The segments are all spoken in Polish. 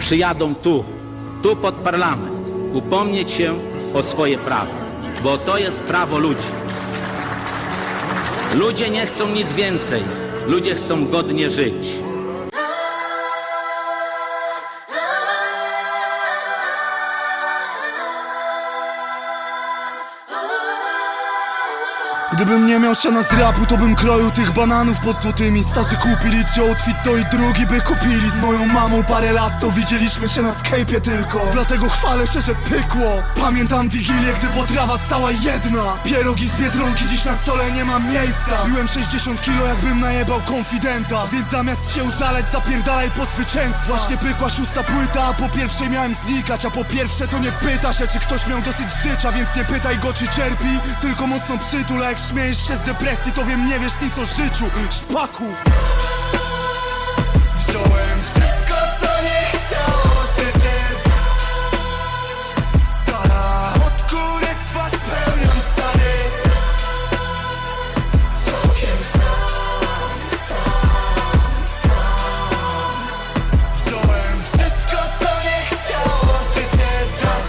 przyjadą tu, tu pod parlament, upomnieć się o swoje prawo, bo to jest prawo ludzi. Ludzie nie chcą nic więcej, ludzie chcą godnie żyć. Gdybym nie miał siana z rapu, to bym kroił tych bananów pod złotymi. Stasy kupili ci outfit, to i drugi by kupili. Z moją mamą parę lat, to widzieliśmy się na Skype'ie tylko. Dlatego chwalę się, że pykło. Pamiętam wigilię, gdy potrawa stała jedna. Pierogi z Biedronki, dziś na stole nie mam miejsca. Byłem 60 kilo, jakbym najebał konfidenta. Więc zamiast się użaleć, zapierdalaj po zwycięstwo. Właśnie pykła szósta płyta, a po pierwszej miałem znikać. A po pierwsze to nie pyta się, czy ktoś miał dosyć życia Więc nie pytaj go, czy cierpi, tylko mocno przytul A śmiejesz się z depresji, to wiem, nie wiesz nic o życiu Szpaku!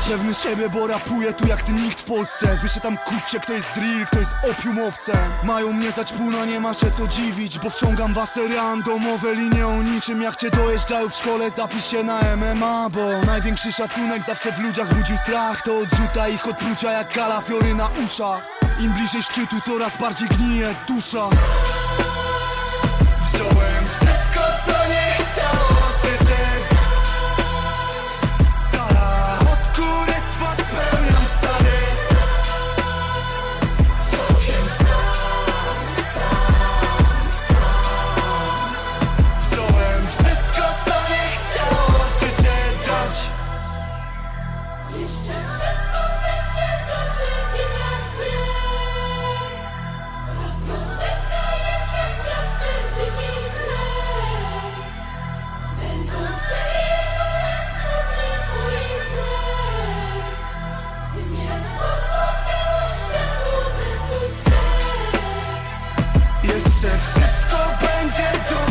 Dać Pewny siebie, bo rapuję tu jak ty nikt w Polsce. Wyszedł tam kurczę, kto jest drill, kto jest opiumowcem. Mają mnie za ćpuna, nie ma się co dziwić Bo wciągam wasy randomowe linie o niczym. Jak cię dojeżdżają w szkole, zapisz się na MMA Bo największy szacunek zawsze w ludziach budził strach. To odrzuca ich odprucia jak kalafiory na uszach. Im bliżej szczytu, coraz bardziej gnije dusza Jeszcze wszystko będzie dobrze, wiem jak. Ta piosenka jest jak plaster, gdy. Będą chcieli może smutny. Jeszcze wszystko będzie dobrze